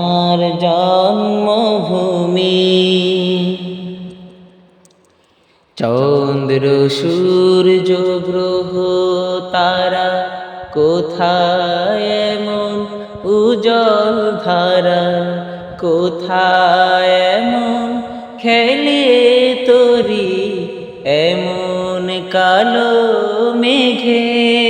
আমার জন্মভূমি। চন্দ্র, সূর্য, গ্রহ, তারা কোথায় এমন উজ্জ্বল ধারা? কোথায় এমন খেলিয়ে তরি? এমন কালো মেঘে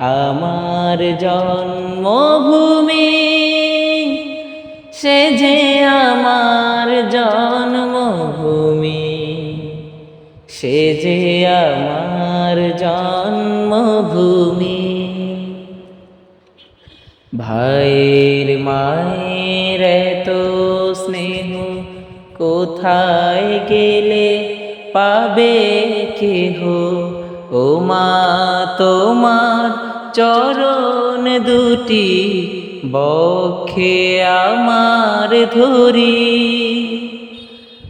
আমার জন্মভূমি, সে যে আমার জন্মভূমি, সে যে আমার জন্মভূমি। ভাইয়ের মায়ের তো স্নেহ, কোথায় গেলে পাবে কেহ? ও মা তোমার চরণ দুটি বক্ষে আমার ধরি।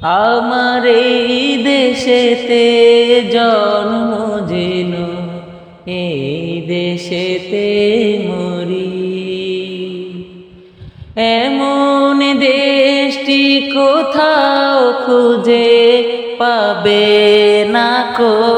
আমার এই দেশেতে জন্ম যেন, এই দেশেতে মরি। এমন দেশটি কোথাও খুঁজে পাবে না কো